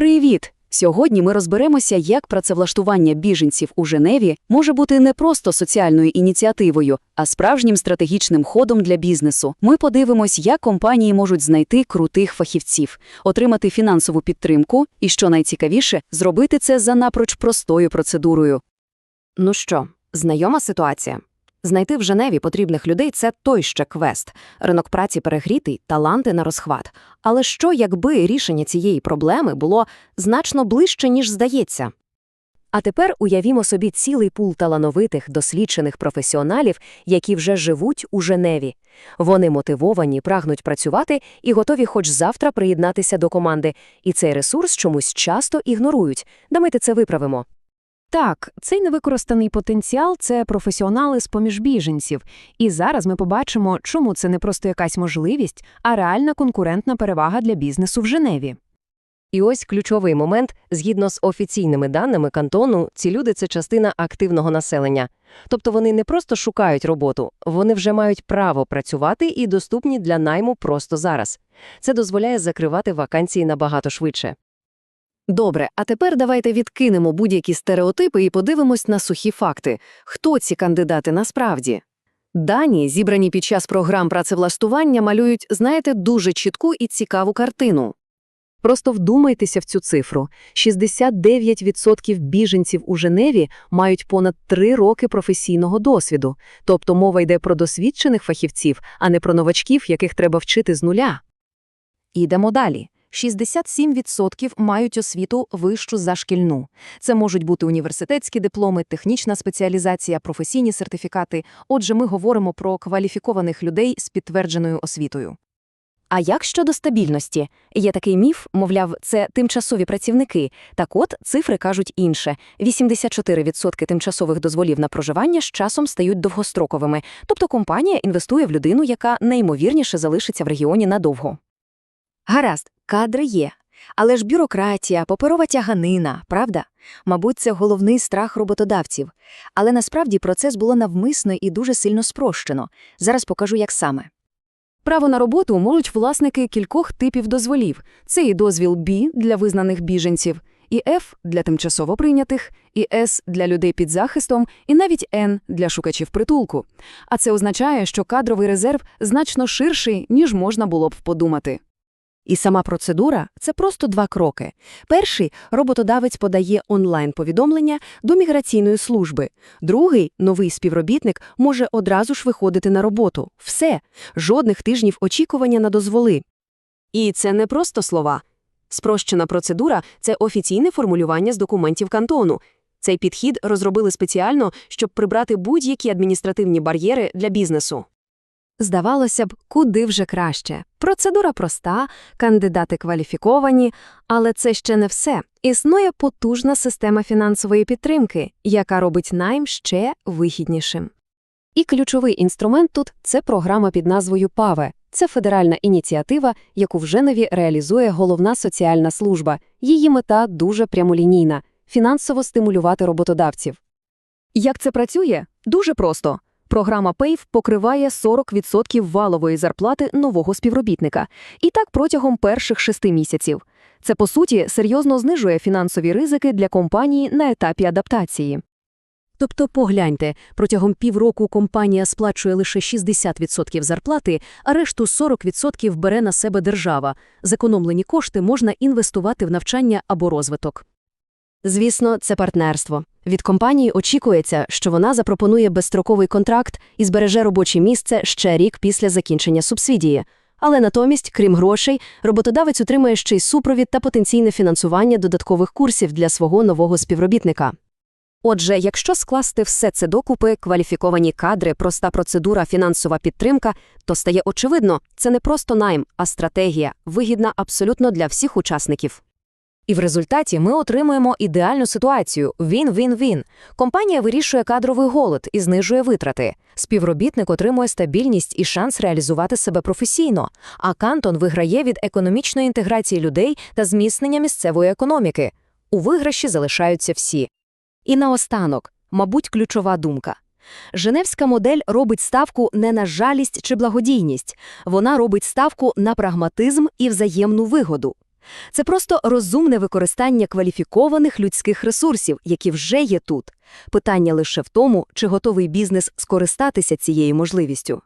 Привіт! Сьогодні ми розберемося, як працевлаштування біженців у Женеві може бути не просто соціальною ініціативою, а справжнім стратегічним ходом для бізнесу. Ми подивимось, як компанії можуть знайти крутих фахівців, отримати фінансову підтримку і, що найцікавіше, зробити це за напроч простою процедурою. Ну що, знайома ситуація? Знайти в Женеві потрібних людей – це той ще квест. Ринок праці перегрітий, таланти на розхват. Але що, якби рішення цієї проблеми було значно ближче, ніж здається? А тепер уявімо собі цілий пул талановитих, досліджених професіоналів, які вже живуть у Женеві. Вони мотивовані, прагнуть працювати і готові хоч завтра приєднатися до команди. І цей ресурс чомусь часто ігнорують. Давайте це виправимо. Так, цей невикористаний потенціал це професіонали з-поміж біженців. І зараз ми побачимо, чому це не просто якась можливість, а реальна конкурентна перевага для бізнесу в Женеві. І ось ключовий момент. Згідно з офіційними даними кантону, ці люди – це частина активного населення. Тобто вони не просто шукають роботу, вони вже мають право працювати і доступні для найму просто зараз. Це дозволяє закривати вакансії набагато швидше. Добре, а тепер давайте відкинемо будь-які стереотипи і подивимось на сухі факти. Хто ці кандидати насправді? Дані, зібрані під час програм працевлаштування, малюють, знаєте, дуже чітку і цікаву картину. Просто вдумайтеся в цю цифру. 69% біженців у Женеві мають понад 3 роки професійного досвіду. Тобто мова йде про досвідчених фахівців, а не про новачків, яких треба вчити з нуля. Ідемо далі. 67% мають освіту вищу за шкільну. Це можуть бути університетські дипломи, технічна спеціалізація, професійні сертифікати. Отже, ми говоримо про кваліфікованих людей з підтвердженою освітою. А як щодо стабільності? Є такий міф, мовляв, це тимчасові працівники. Так от, цифри кажуть інше. 84% тимчасових дозволів на проживання з часом стають довгостроковими, тобто компанія інвестує в людину, яка найімовірніше залишиться в регіоні надовго. Гаразд, кадри є. Але ж бюрократія, паперова тяганина, правда? Мабуть, це головний страх роботодавців. Але насправді процес було навмисно і дуже сильно спрощено. Зараз покажу, як саме. Право на роботу можуть власники кількох типів дозволів. Це і дозвіл B для визнаних біженців, і F для тимчасово прийнятих, і S для людей під захистом, і навіть N для шукачів притулку. А це означає, що кадровий резерв значно ширший, ніж можна було б подумати. І сама процедура – це просто два кроки. Перший – роботодавець подає онлайн-повідомлення до міграційної служби. Другий – новий співробітник може одразу ж виходити на роботу. Все. Жодних тижнів очікування на дозволи. І це не просто слова. Спрощена процедура – це офіційне формулювання з документів кантону. Цей підхід розробили спеціально, щоб прибрати будь-які адміністративні бар'єри для бізнесу. Здавалося б, куди вже краще. Процедура проста, кандидати кваліфіковані, але це ще не все. Існує потужна система фінансової підтримки, яка робить найм ще вигіднішим. І ключовий інструмент тут це програма під назвою ПАВЕ. Це федеральна ініціатива, яку в Женеві реалізує головна соціальна служба. Її мета дуже прямолінійна фінансово стимулювати роботодавців. Як це працює? Дуже просто. Програма PAVE покриває 40% валової зарплати нового співробітника. І так протягом перших шести місяців. Це, по суті, серйозно знижує фінансові ризики для компанії на етапі адаптації. Тобто, погляньте, протягом півроку компанія сплачує лише 60% зарплати, а решту 40% бере на себе держава. Зекономлені кошти можна інвестувати в навчання або розвиток. Звісно, це партнерство. Від компанії очікується, що вона запропонує безстроковий контракт і збереже робоче місце ще рік після закінчення субсидії. Але натомість, крім грошей, роботодавець отримує ще й супровід та потенційне фінансування додаткових курсів для свого нового співробітника. Отже, якщо скласти все це докупи, кваліфіковані кадри, проста процедура, фінансова підтримка, то стає очевидно, це не просто найм, а стратегія, вигідна абсолютно для всіх учасників. І в результаті ми отримуємо ідеальну ситуацію він-він-він. Компанія вирішує кадровий голод і знижує витрати. Співробітник отримує стабільність і шанс реалізувати себе професійно, а Кантон виграє від економічної інтеграції людей та зміцнення місцевої економіки. У виграші залишаються всі. І наостанок, мабуть, ключова думка. Женевська модель робить ставку не на жалість чи благодійність, вона робить ставку на прагматизм і взаємну вигоду. Це просто розумне використання кваліфікованих людських ресурсів, які вже є тут. Питання лише в тому, чи готовий бізнес скористатися цією можливістю.